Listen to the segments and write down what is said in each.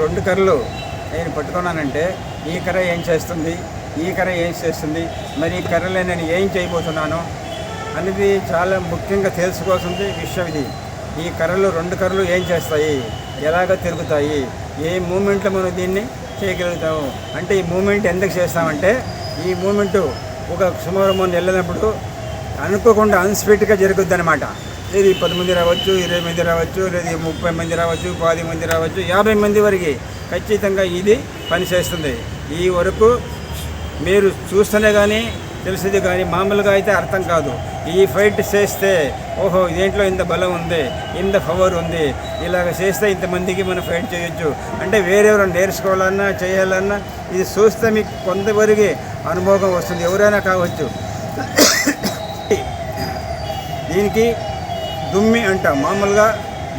రెండు కర్రలు నేను పట్టుకున్నానంటే ఈ కర్ర ఏం చేస్తుంది? ఈ కర్ర ఏం చేస్తుంది? మరి ఈ కర్రలే నేను ఏం చేయబోతున్నాను? అనేది చాలా ముఖ్యంగా తెలుసుకోవాల్సింది విషయం ఇది ఈ కర్రలు రెండు కర్రలు ఏం చేస్తాయి? ఎలాగ తిరుగుతాయి? ఏ మూమెంట్లో మనం దీన్ని చేయగలుగుతాము? అంటే ఈ మూమెంట్ ఎందుకు చేస్తామంటే ఈ మూమెంట్ ఒక సుమారు మనం వెళ్ళినప్పుడు అనుకోకుండా అన్స్పీడ్గా జరుగుద్ది అనమాట ఇది పది మంది రావచ్చు ఇరవై మంది రావచ్చు లేదు ముప్పై మంది రావచ్చు పది మంది రావచ్చు యాభై మంది వరకు ఖచ్చితంగా ఇది పనిచేస్తుంది. ఈ వరకు మీరు చూస్తేనే కానీ తెలిసేది కానీ మామూలుగా అయితే అర్థం కాదు. ఈ ఫైట్ చేస్తే ఓహో దీంట్లో ఇంత బలం ఉంది ఇంత పవర్ ఉంది ఇలాగ చేస్తే ఇంతమందికి మనం ఫైట్ చేయొచ్చు. అంటే వేరెవరు నేర్చుకోవాలన్నా చేయాలన్నా ఇది చూస్తే మీకు కొంతవరకు అనుభవం వస్తుంది. ఎవరైనా కావచ్చు. దీనికి దుమ్మి అంటాం మామూలుగా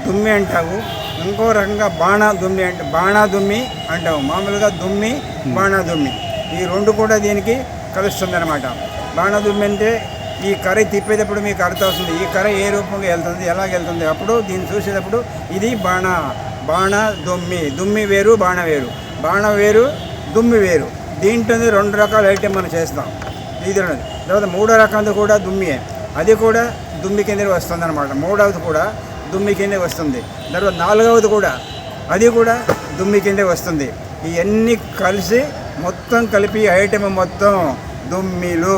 దుమ్మి అంటావు. ఇంకో రకంగా బాణా దుమ్మి అంటే బాణా దుమ్మి అంటావు. మామూలుగా దుమ్మి బాణా దుమ్మి. ఈ రెండు కూడా దీనికి కలుస్తుంది అనమాట బాణా దుమ్మి అంటే ఈ కర్రీ తిప్పేటప్పుడు మీకు అర్థం ఈ కర్ర ఏ రూపంగా వెళ్తుంది ఎలాగ వెళ్తుంది? అప్పుడు దీన్ని చూసేటప్పుడు ఇది బాణ బాణ దుమ్మి. దుమ్మి వేరు బాణ వేరు. బాణ వేరు దుమ్మి వేరు. దీంట్లో రెండు రకాల ఐటెం మనం చేస్తాం. ఇది తర్వాత మూడో రకాలు కూడా దుమ్మియే. అది కూడా దుమ్మి కింద వస్తుంది అనమాట మూడవది కూడా దుమ్మి కింద వస్తుంది. తర్వాత నాలుగవది కూడా అది కూడా దుమ్మి కిందే వస్తుంది. ఇవన్నీ కలిసి మొత్తం కలిపి ఐటమ్ మొత్తం దుమ్మిలు.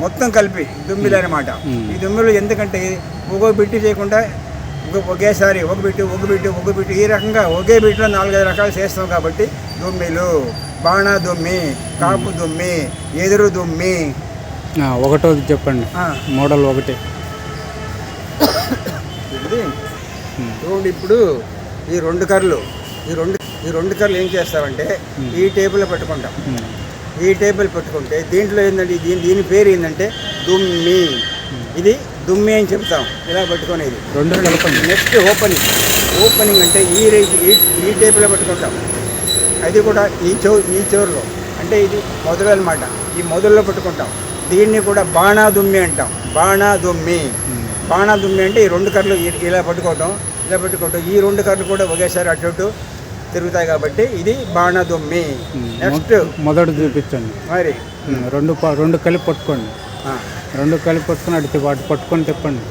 మొత్తం కలిపి దుమ్మిలు అనమాట ఈ దుమ్మిలు ఎందుకంటే ఒక్కో బిట్టి చేయకుండా ఒక- ఒకేసారి ఒక బిట్టు ఒక బిట్టు ఒక బిట్టు ఈ రకంగా ఒకే బిట్లో నాలుగైదు రకాలు చేస్తాం కాబట్టి దుమ్మిలు. బాణ దుమ్మి కాపు దుమ్మి ఎదురు దుమ్మి ఆ, ఒకటోది చెప్పండి. మోడల్ ఒకటి. చూడండి ఇప్పుడు ఈ రెండు కర్రలు ఈ రెండు ఈ రెండు కర్రలు ఏం చేస్తామంటే ఈ టేబుల్ పట్టుకుంటాం. ఈ టేబుల్ పట్టుకుంటే దీంట్లో ఏంటంటే దీని దీని పేరు ఏంటంటే దుమ్మి. ఇది దుమ్మి అని చెప్తాం. ఇలా పట్టుకునేది. రెండు కలపండి. Next opening. ఓపెనింగ్ అంటే ఈ ఈ ఈ టేపులో పట్టుకుంటాం. అది కూడా ఈ చో ఈ చోరులో అంటే ఇది మొదలు అనమాట. ఈ మొదల్లో పట్టుకుంటాం. దీన్ని కూడా బాణా దుమ్మి అంటాం. బాణా దుమ్మి బాణా దుమ్మి అంటే ఈ రెండు కర్రలు ఇలా పట్టుకోవటం ఇలా పట్టుకోవటం. ఈ రెండు కర్రలు కూడా ఒకేసారి అటు తిరుగుతాయి కాబట్టి ఇది బాణా దుమ్మి ఉమ్, నెక్స్ట్ మొదటి చూపించండి. మరి? రెండు రెండు కలిపి పట్టుకోండి. రెండు కలిపి పట్టుకొని అటు అటు పట్టుకొని తిప్పండి.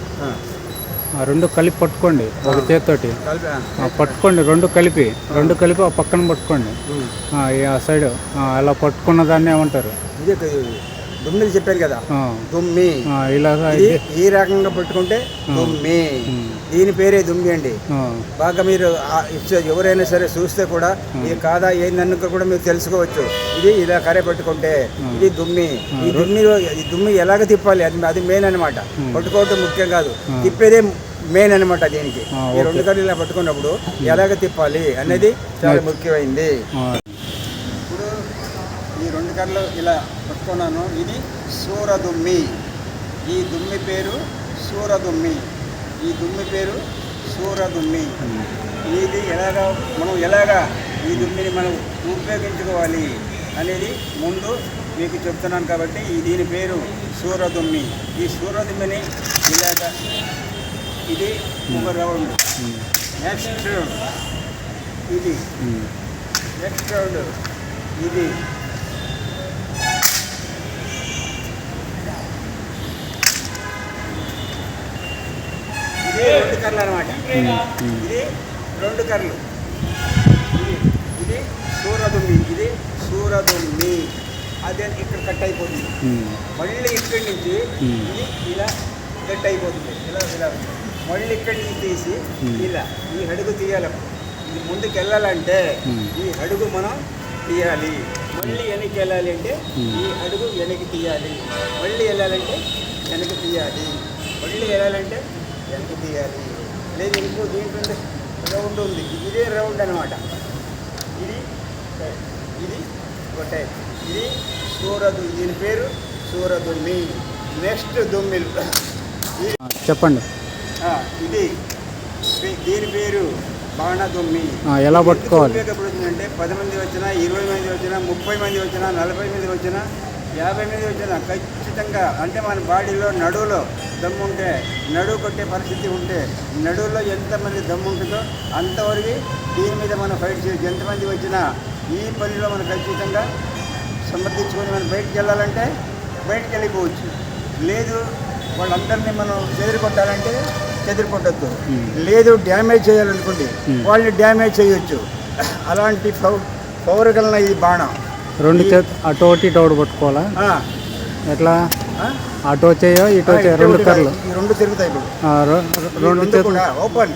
రెండు కలిపి పట్టుకోండి ఒక చేత్తోటి. పట్టుకోండి రెండు కలిపి. రెండు కలిపి ఆ పక్కన పట్టుకోండి. ఆ, సైడ్. అలా పట్టుకున్న దాన్ని ఏమంటారు? దుమ్మిది చెప్పాను కదా దుమ్మి. ఇలాగా ఈ రకంగా పట్టుకుంటే దుమ్మి. దీని పేరే దుమ్మి అండి. బాగా మీరు ఎవరైనా సరే చూస్తే కూడా ఇది కాదా ఏందన్నుక కూడా మీరు తెలుసుకోవచ్చు. ఇది ఇలా కర్ర పట్టుకుంటే ఇది దుమ్మి. ఈ దుమ్మిలో ఈ దుమ్మి ఎలాగ తిప్పాలి? అది అది మెయిన్ అనమాట పట్టుకోవటం ముఖ్యం కాదు. తిప్పేదే మెయిన్ అనమాట దీనికి. ఈ రెండు కర్రలు ఇలా పట్టుకున్నప్పుడు ఎలాగ తిప్పాలి అనేది చాలా ముఖ్యమైనది ఆ, ఇప్పుడు ఈ రెండు కర్రలు ఇలా పట్టుకున్నాను ఇది సూర దుమ్మి ఈ దుమ్మి పేరు సూర దుమ్మి ఈ దుమ్మి పేరు సూర దుమ్మి ఇది ఎలాగా మనం ఎలాగా ఈ దుమ్మిని మనం ఉపయోగించుకోవాలి అనేది ముందు మీకు చెప్తున్నాను కాబట్టి దీని పేరు సూర దుమ్మి ఈ సూర దుమ్మిని ఇలాగా ఇది ఒక రౌండ్. నెక్స్ట్. ఇది. Next round. ఇది ఇది రెండు కర్రలు అనమాట ఇది రెండు కర్రలు. ఇది ఇది సూరదుమ్మి ఇది సూరదుమ్మి అదే ఇక్కడ కట్ అయిపోతుంది. మళ్ళీ ఇక్కడి నుంచి ఇది ఇలా కట్ అయిపోతుంది. ఇలా ఇలా. మళ్ళీ ఇక్కడి నుంచి తీసి ఇలా ఈ అడుగు తీయాలి ఇది ముందుకు వెళ్ళాలంటే ఈ అడుగు మనం తీయాలి. మళ్ళీ వెనక్కి వెళ్ళాలి అంటే ఈ అడుగు వెనక్కి తీయాలి. మళ్ళీ వెళ్ళాలంటే వెనక్కి తీయాలి. మళ్ళీ వెళ్ళాలంటే వెనక్కి తీయాలి. లేదు ఇంకో దీంట్లో రౌండ్ ఉంది ఇదే రౌండ్ అనమాట ఇది ఇది ఒక టైప్ ఇది సూరదు. దీని పేరు సూరదుమ్మి నెక్స్ట్ దుమ్మిల్. చెప్పండి. ఇది దీని పేరు బాణదుమ్మి. ఎలా పట్టుకోవాలి? ఉపయోగపడుతుందంటే పది మంది వచ్చినా ఇరవై మంది వచ్చినా ముప్పై మంది వచ్చినా నలభై మంది వచ్చినా యాభై మీద వచ్చిన ఖచ్చితంగా అంటే మన బాడీలో నడువులో దమ్ము ఉంటే నడువు కొట్టే పరిస్థితి ఉంటే నడువులో ఎంతమంది దమ్ము ఉంటుందో అంతవరకు దీని మీద మనం ఫైట్ చేయొచ్చు ఎంతమంది వచ్చినా ఈ పనిలో మనం ఖచ్చితంగా సమర్థించుకొని మనం బయటికి వెళ్ళాలంటే బయటికి వెళ్ళిపోవచ్చు లేదు వాళ్ళందరినీ మనం చెదిరి కొట్టాలంటే చెదిరి కొట్టద్దు Hmm. లేదు డ్యామేజ్ చేయాలనుకోండి. వాళ్ళని డ్యామేజ్ చేయొచ్చు అలాంటి పౌ పౌరగలన ఈ బాణం రెండు చేతి అటు ఒకటి ఇటు ఒకటి పట్టుకోవాలా ఎట్లా? అటు వచ్చేయో ఇటు వచ్చేయో రెండు కర్రలు. ఈ రెండు తిరుగుతాయి రెండు చేతులు. ఓపెన్.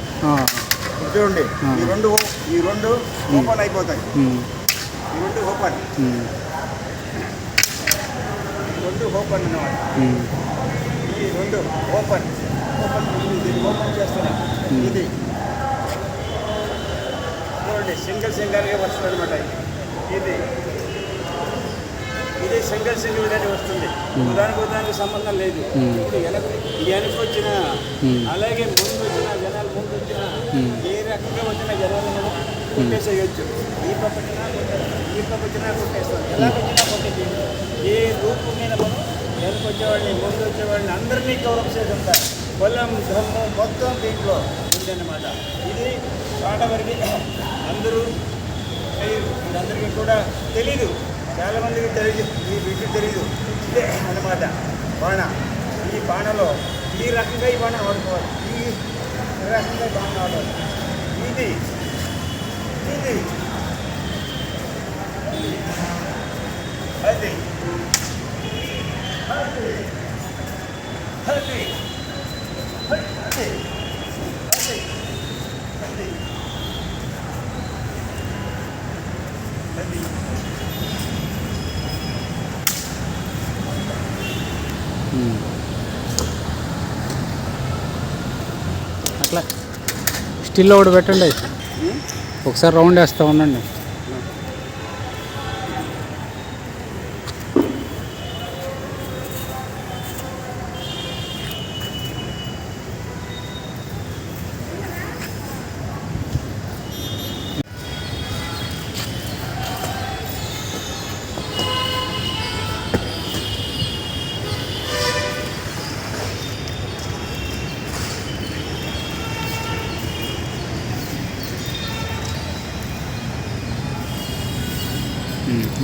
చూడండి. ఈ రెండు ఈ రెండు ఓపెన్ అయిపోతాయి. ఈ రెండు ఓపెన్. రెండు ఓపెన్ అన్నమాట. ఈ రెండు ఓపెన్. ఓపెన్ ఇది ఓపెన్ చేస్తున్నా. ఇది. చూడండి సింగిల్ సింగిల్గా వస్తుంది అనమాట ఇది. ఇది సింగిల్ సింగిల్గానే వస్తుంది. దానికి దానికి సంబంధం లేదు. ఇప్పుడు వెనక ఈ వచ్చిన అలాగే ముందు వచ్చిన జనాలు ముందు వచ్చిన ఏ రకంగా వచ్చిన జనాలను కొట్టేసేయచ్చు. ఈ పక్క వచ్చినా ఈ పక్క వచ్చినా కొట్టేస్తాం. ఎలా వచ్చినా కొట్టేసేయచ్చు ఏ రూపు మీద మనం వెనక వచ్చేవాడిని ముందు వచ్చేవాడిని అందరినీ గౌరవం చేస్తుంటారు. పొలం ధమ్ము మొత్తం దీంట్లో ఉందన్నమాట. ఇది చాట వరకు అందరూ అందరికీ కూడా తెలీదు. చాలా మందికి తెలియదు ఈ విషయం తెలియదు. ఇదే అనమాట బాణ. ఈ బాణలో ఈ రకంగా ఈ బాణ వాడుకోవాలి. ఈ రకంగా బాణ వాడాలి. ఇది అట్లా. స్టిల్ ఒకటి పెట్టండి. ఒకసారి రౌండ్ వేస్తా ఉండండి.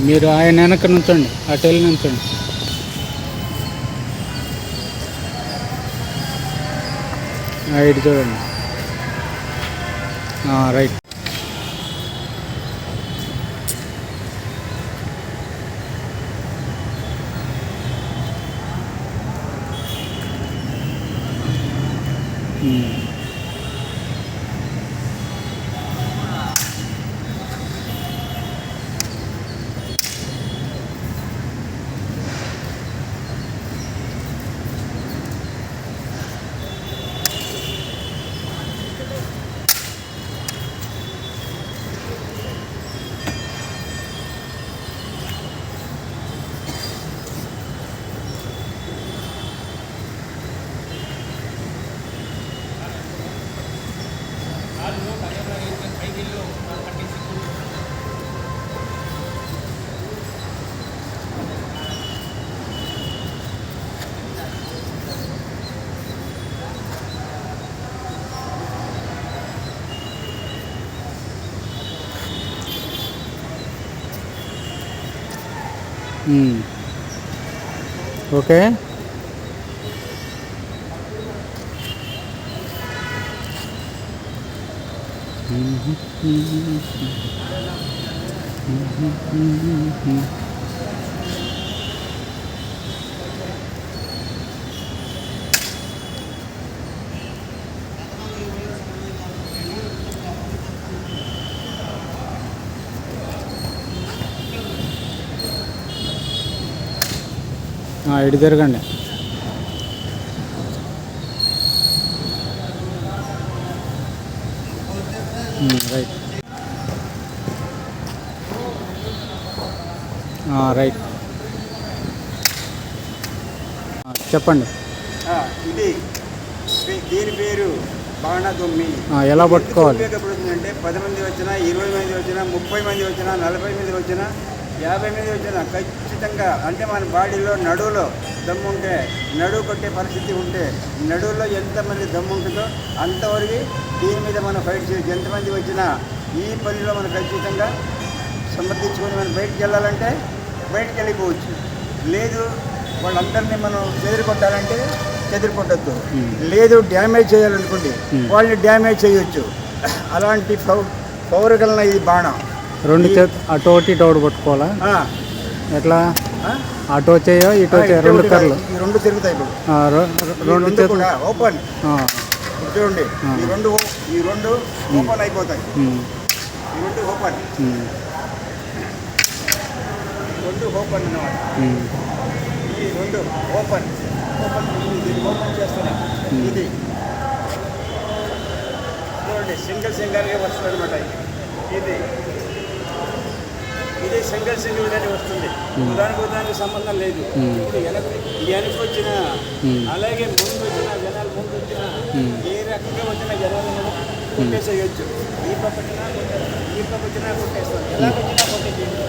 మీరు ఆయన వెనక నుంచండి అటు వెళ్ళి నుంచండి. ఇటు చూడండి. రైట్. ఉమ్. ఓకే ఆ, ఇటు తిరగండి. రైట్ రైట్ ఆ, చెప్పండి. ఆ, ఇది దీని పేరు బాణదుమ్మి. ఎలా పట్టుకోవాలి? ఉపయోగపడుతుందంటే పది మంది వచ్చినా ఇరవై మంది వచ్చినా ముప్పై మంది వచ్చినా నలభై మంది వచ్చినా యాభై మంది వచ్చినా ఖచ్చితంగా అంటే మన బాడీలో నడువులో దమ్ము ఉంటే నడువు కొట్టే పరిస్థితి ఉంటే నడువులో ఎంతమంది దమ్ము ఉంటుందో అంతవరకు దీని మీద మనం ఫైట్ చేయొచ్చు ఎంతమంది వచ్చినా ఈ పనిలో మనం ఖచ్చితంగా సమర్థించుకొని మనం బయటికి వెళ్ళాలంటే బయటికి వెళ్ళిపోవచ్చు. లేదు వాళ్ళందరినీ మనం చెదిరి కొట్టాలంటే చెదిరి కొట్టద్దు Hmm. లేదు డ్యామేజ్ చేయాలనుకోండి. వాళ్ళని డ్యామేజ్ చేయొచ్చు. అలాంటి పౌ పౌరగలన ఇది బాణం. రెండు చేతి అటు ఒకటి ఇటు ఒకటి పట్టుకోవాలా? ఎట్లా? అటు వచ్చాయో ఇటు వచ్చాయో? రెండు కర్రలు. ఈ రెండు తిరుగుతాయి రెండు కూడా ఓపెన్. చూడండి. ఈ రెండు ఈ రెండు ఓపెన్ అయిపోతాయి. ఈ రెండు ఓపెన్. రెండు ఓపెన్ అన్నమాట. ఈ రెండు ఓపెన్. ఓపెన్ ఇది ఓపెన్ చేస్తున్నా. ఇది. చూడండి సింగిల్ సింగిల్గా వస్తుంది అనమాట ఇది. ఇది సింగిల్ సింగిల్గానే వస్తుంది. దానికి దానికి సంబంధం లేదు. ఇప్పుడు వెనక వెనక వచ్చిన. అలాగే ముందు వచ్చిన జనాలు ముందు వచ్చిన. ఏ రకంగా వచ్చిన జనాలు మనం కొట్టేసేయచ్చు. ఈ పక్క వచ్చినా ఈ పక్క వచ్చినా కొట్టేస్తాం ఎలా వచ్చినా కొట్టేసేయచ్చు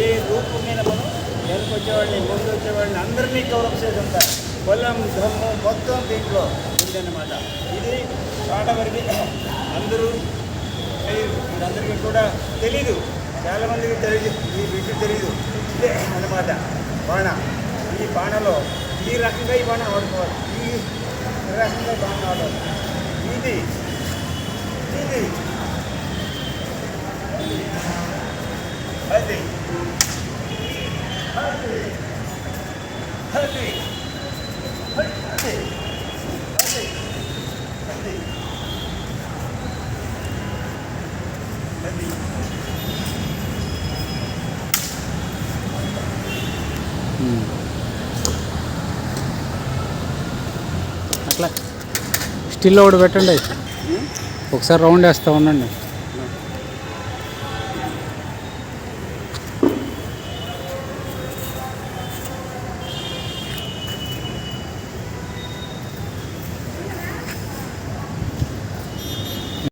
ఏ రూపు మీద మనం వెనక వచ్చేవాడిని ముందు వచ్చేవాడిని అందరినీ గౌరవం చేస్తుంటా పొలం ధమ్ము మొత్తం దీంట్లో ఉందన్నమాట. ఇది ఆడవరికి అందరూ అందరికీ కూడా తెలీదు. చాలా మందికి తెలియదు ఈ విషయం తెలియదు. ఇదే అనమాట బాణ ఈ బాణలో ఈ రకంగా ఈ బాణ ఆడుకోవాలి. ఈ రకంగా బాణ ఆడాలి. ఇది అది అది అది అది అది అది అది ఉమ్. అట్లా. స్టిల్ ఒకటి పెట్టండి. ఒకసారి రౌండ్ వేస్తా ఉండండి.